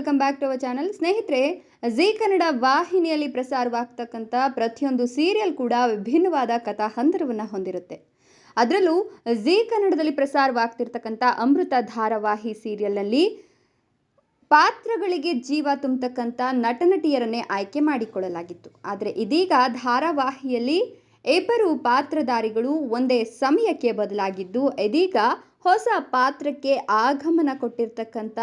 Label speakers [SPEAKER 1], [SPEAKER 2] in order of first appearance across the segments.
[SPEAKER 1] Welcome back to our channel. ಸ್ನೇಹಿತರೆ, Zee Kannada ವಾಹಿನಿಯಲ್ಲಿ ಪ್ರಸಾರವಾಗ್ತಕ್ಕಂಥ ಪ್ರತಿಯೊಂದು ಸೀರಿಯಲ್ ಕೂಡ ವಿಭಿನ್ನವಾದ ಕಥಾ ಕಥಾಹಂದರವನ್ನು ಹೊಂದಿರುತ್ತೆ. ಅದರಲ್ಲೂ ಜಿ ಕನ್ನಡದಲ್ಲಿ ಪ್ರಸಾರವಾಗ್ತಿರ್ತಕ್ಕಂಥ ಅಮೃತ ಧಾರಾವಾಹಿ ಸೀರಿಯಲ್ನಲ್ಲಿ ಪಾತ್ರಗಳಿಗೆ ಜೀವ ತುಂಬತಕ್ಕಂಥ ನಟನಟಿಯರನ್ನೇ ಆಯ್ಕೆ ಮಾಡಿಕೊಳ್ಳಲಾಗಿತ್ತು. ಆದರೆ ಇದೀಗ ಧಾರಾವಾಹಿಯಲ್ಲಿ ಇಬ್ಬರು ಪಾತ್ರಧಾರಿಗಳು ಒಂದೇ ಸಮಯಕ್ಕೆ ಬದಲಾಗಿದ್ದು, ಇದೀಗ ಹೊಸ ಪಾತ್ರಕ್ಕೆ ಆಗಮನ ಕೊಟ್ಟಿರ್ತಕ್ಕಂಥ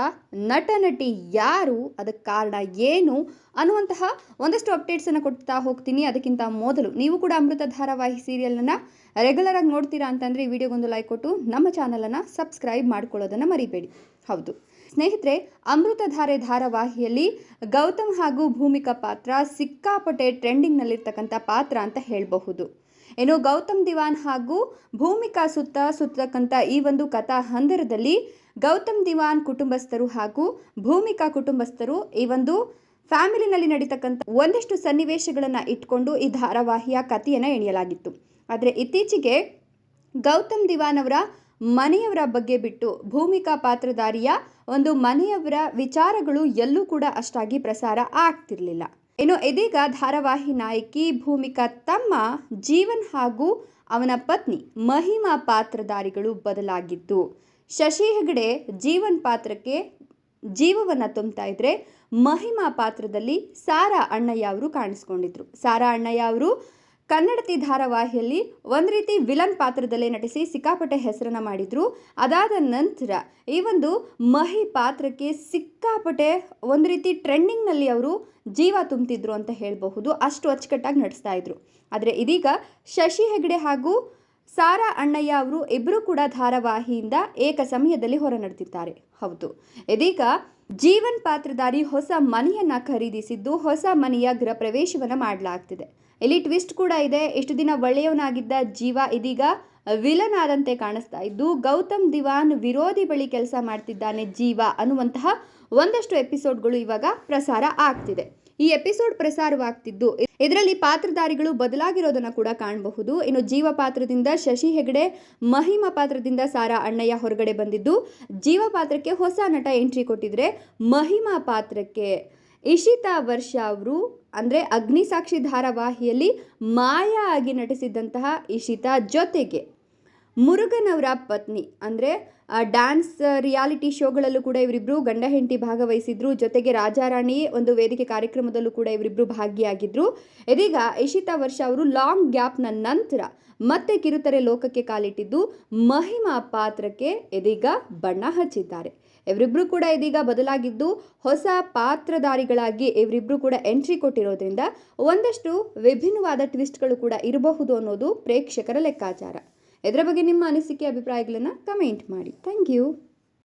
[SPEAKER 1] ನಟನಟಿ ಯಾರು? ಅದಕ್ಕೆ ಕಾರಣ ಏನು? ಅನ್ನುವಂತಹ ಒಂದಷ್ಟು ಅಪ್ಡೇಟ್ಸನ್ನು ಕೊಡ್ತಾ ಹೋಗ್ತೀನಿ. ಅದಕ್ಕಿಂತ ಮೊದಲು ನೀವು ಕೂಡ ಅಮೃತ ಧಾರಾವಾಹಿ ಸೀರಿಯಲನ್ನು ರೆಗ್ಯುಲರ್ ಆಗಿ ನೋಡ್ತೀರಾ ಅಂತಂದರೆ ಈ ವಿಡಿಯೋಗೊಂದು ಲೈಕ್ ಕೊಟ್ಟು ನಮ್ಮ ಚಾನಲನ್ನು ಸಬ್ಸ್ಕ್ರೈಬ್ ಮಾಡ್ಕೊಳ್ಳೋದನ್ನು ಮರಿಬೇಡಿ. ಹೌದು. ಸ್ನೇಹಿತರೆ, ಅಮೃತಧಾರೆ ಧಾರಾವಾಹಿಯಲ್ಲಿ ಗೌತಮ್ ಹಾಗೂ ಭೂಮಿಕಾ ಪಾತ್ರ ಸಿಕ್ಕಾಪಟ್ಟೆ ಟ್ರೆಂಡಿಂಗ್ನಲ್ಲಿರ್ತಕ್ಕಂಥ ಪಾತ್ರ ಅಂತ ಹೇಳಬಹುದು. ಏನು ಗೌತಮ್ ದಿವಾನ್ ಹಾಗೂ ಭೂಮಿಕಾ ಸುತ್ತ ಸುತ್ತಕ್ಕಂಥ ಈ ಒಂದು ಕಥಾ ಹಂದರದಲ್ಲಿ ಗೌತಮ್ ದಿವಾನ್ ಕುಟುಂಬಸ್ಥರು ಹಾಗೂ ಭೂಮಿಕಾ ಕುಟುಂಬಸ್ಥರು ಈ ಒಂದು ಫ್ಯಾಮಿಲಿನಲ್ಲಿ ನಡೀತಕ್ಕಂಥ ಒಂದಷ್ಟು ಸನ್ನಿವೇಶಗಳನ್ನು ಇಟ್ಕೊಂಡು ಈ ಧಾರಾವಾಹಿಯ ಕಥೆಯನ್ನು ಎಣೆಯಲಾಗಿತ್ತು. ಆದರೆ ಇತ್ತೀಚೆಗೆ ಗೌತಮ್ ದಿವಾನ್ ಅವರ ಮನೆಯವರ ಬಗ್ಗೆ ಬಿಟ್ಟು ಭೂಮಿಕಾ ಪಾತ್ರಧಾರಿಯ ಒಂದು ಮನೆಯವರ ವಿಚಾರಗಳು ಎಲ್ಲೂ ಕೂಡ ಅಷ್ಟಾಗಿ ಪ್ರಸಾರ ಆಗ್ತಿರ್ಲಿಲ್ಲ. ಇನ್ನು ಇದೀಗ ಧಾರಾವಾಹಿ ನಾಯಕಿ ಭೂಮಿಕಾ ತಮ್ಮ ಜೀವನ್ ಹಾಗೂ ಅವನ ಪತ್ನಿ ಮಹಿಮಾ ಪಾತ್ರಧಾರಿಗಳು ಬದಲಾಗಿದ್ದು, ಶಶಿ ಹೆಗಡೆ ಜೀವನ್ ಪಾತ್ರಕ್ಕೆ ಜೀವವನ್ನು ತುಂಬ್ತಾ ಇದ್ರೆ ಮಹಿಮಾ ಪಾತ್ರದಲ್ಲಿ ಸಾರಾ ಅಣ್ಣಯ್ಯ ಅವರು ಕಾಣಿಸ್ಕೊಂಡಿದ್ರು. ಸಾರಾ ಅಣ್ಣಯ್ಯ ಅವರು ಕನ್ನಡತಿ ಧಾರಾವಾಹಿಯಲ್ಲಿ ಒಂದು ರೀತಿ ವಿಲನ್ ಪಾತ್ರದಲ್ಲೇ ನಟಿಸಿ ಸಿಕ್ಕಾಪಟ್ಟೆ ಹೆಸರನ್ನು ಮಾಡಿದರು. ಅದಾದ ನಂತರ ಈ ಒಂದು ಮಹಿ ಪಾತ್ರಕ್ಕೆ ಸಿಕ್ಕಾಪಟ್ಟೆ ಒಂದು ರೀತಿ ಟ್ರೆಂಡಿಂಗ್ನಲ್ಲಿ ಅವರು ಜೀವ ತುಂಬ್ತಿದ್ರು ಅಂತ ಹೇಳಬಹುದು. ಅಷ್ಟು ಅಚ್ಚುಕಟ್ಟಾಗಿ ನಟಿಸ್ತಾ ಇದ್ರು. ಆದರೆ ಇದೀಗ ಶಶಿ ಹೆಗಡೆ ಹಾಗೂ ಸಾರಾ ಅಣ್ಣಯ್ಯ ಅವರು ಇಬ್ಬರು ಕೂಡ ಧಾರಾವಾಹಿಯಿಂದ ಏಕ ಸಮಯದಲ್ಲಿ ಹೊರ ನಡೆದಿದ್ದಾರೆ ಹೌದು. ಇದೀಗ ಜೀವನ್ ಪಾತ್ರಧಾರಿ ಹೊಸ ಮನೆಯನ್ನ ಖರೀದಿಸಿದ್ದು ಹೊಸ ಮನೆಯ ಗೃಹ ಪ್ರವೇಶವನ್ನು ಮಾಡಲಾಗ್ತಿದೆ. ಇಲ್ಲಿ ಟ್ವಿಸ್ಟ್ ಕೂಡ ಇದೆ. ಇಷ್ಟು ದಿನ ಒಳ್ಳೆಯವನಾಗಿದ್ದ ಜೀವ ಇದೀಗ ವಿಲನ್ ಆದಂತೆ ಕಾಣಿಸ್ತಾ ಇದ್ದು, ಗೌತಮ್ ದಿವಾನ್ ವಿರೋಧಿ ಬಳಿ ಕೆಲಸ ಮಾಡ್ತಿದ್ದಾನೆ ಜೀವ ಅನ್ನುವಂತಹ ಒಂದಷ್ಟು ಎಪಿಸೋಡ್ಗಳು ಇವಾಗ ಪ್ರಸಾರ ಆಗ್ತಿದೆ. ಈ ಎಪಿಸೋಡ್ ಪ್ರಸಾರವಾಗ್ತಿದ್ದು. ಇದರಲ್ಲಿ ಪಾತ್ರಧಾರಿಗಳು ಬದಲಾಗಿರೋದನ್ನ ಕೂಡ ಕಾಣಬಹುದು. ಇನ್ನು ಜೀವ ಪಾತ್ರದಿಂದ ಶಶಿ ಹೆಗಡೆ, ಮಹಿಮಾ ಪಾತ್ರದಿಂದ ಸಾರಾ ಅಣ್ಣಯ್ಯ ಹೊರಗಡೆ ಬಂದಿದ್ದು, ಜೀವ ಪಾತ್ರಕ್ಕೆ ಹೊಸ ನಟ ಎಂಟ್ರಿ ಕೊಟ್ಟಿದ್ರೆ ಮಹಿಮಾ ಪಾತ್ರಕ್ಕೆ. ಇಶಿತಾ ವರ್ಷ ಅವರು, ಅಂದರೆ ಅಗ್ನಿಸಾಕ್ಷಿ ಧಾರಾವಾಹಿಯಲ್ಲಿ ಮಾಯಾ ಆಗಿ ನಟಿಸಿದ್ದಂತಹ ಇಶಿತಾ ಜೊತೆಗೆ. ಮುರುಗನ್ ಅವರ ಪತ್ನಿ. ಅಂದರೆ ಡ್ಯಾನ್ಸ್ ರಿಯಾಲಿಟಿ ಶೋಗಳಲ್ಲೂ ಕೂಡ ಇವರಿಬ್ಬರು ಗಂಡ ಹೆಂಡತಿ ಭಾಗವಹಿಸಿದ್ರು. ಜೊತೆಗೆ ರಾಜಾರಾಣಿ ಒಂದು ವೇದಿಕೆ ಕಾರ್ಯಕ್ರಮದಲ್ಲೂ ಕೂಡ ಇವರಿಬ್ಬರು ಭಾಗಿಯಾಗಿದ್ರು. ಇದೀಗ ಇಶಿತಾ ವರ್ಷ ಅವರು ಲಾಂಗ್ ಗ್ಯಾಪ್ನ ನಂತರ ಮತ್ತೆ ಕಿರುತೆರೆ ಲೋಕಕ್ಕೆ ಕಾಲಿಟ್ಟಿದ್ದು. ಮಹಿಮಾ ಪಾತ್ರಕ್ಕೆ ಇದೀಗ ಬಣ್ಣ ಹಚ್ಚಿದ್ದಾರೆ. ಇವರಿಬ್ರು ಕೂಡ ಇದೀಗ ಬದಲಾಗಿದ್ದು, ಹೊಸ ಪಾತ್ರಧಾರಿಗಳಾಗಿ ಇವರಿಬ್ಬರು ಕೂಡ ಎಂಟ್ರಿ ಕೊಟ್ಟಿರೋದ್ರಿಂದ ಒಂದಷ್ಟು ವಿಭಿನ್ನವಾದ ಟ್ವಿಸ್ಟ್ಗಳು ಕೂಡ ಇರಬಹುದು ಅನ್ನೋದು ಪ್ರೇಕ್ಷಕರ ಲೆಕ್ಕಾಚಾರ. ಇದರ ಬಗ್ಗೆ ನಿಮ್ಮ ಅನಿಸಿಕೆ ಅಭಿಪ್ರಾಯಗಳನ್ನು ಕಮೆಂಟ್ ಮಾಡಿ. Thank you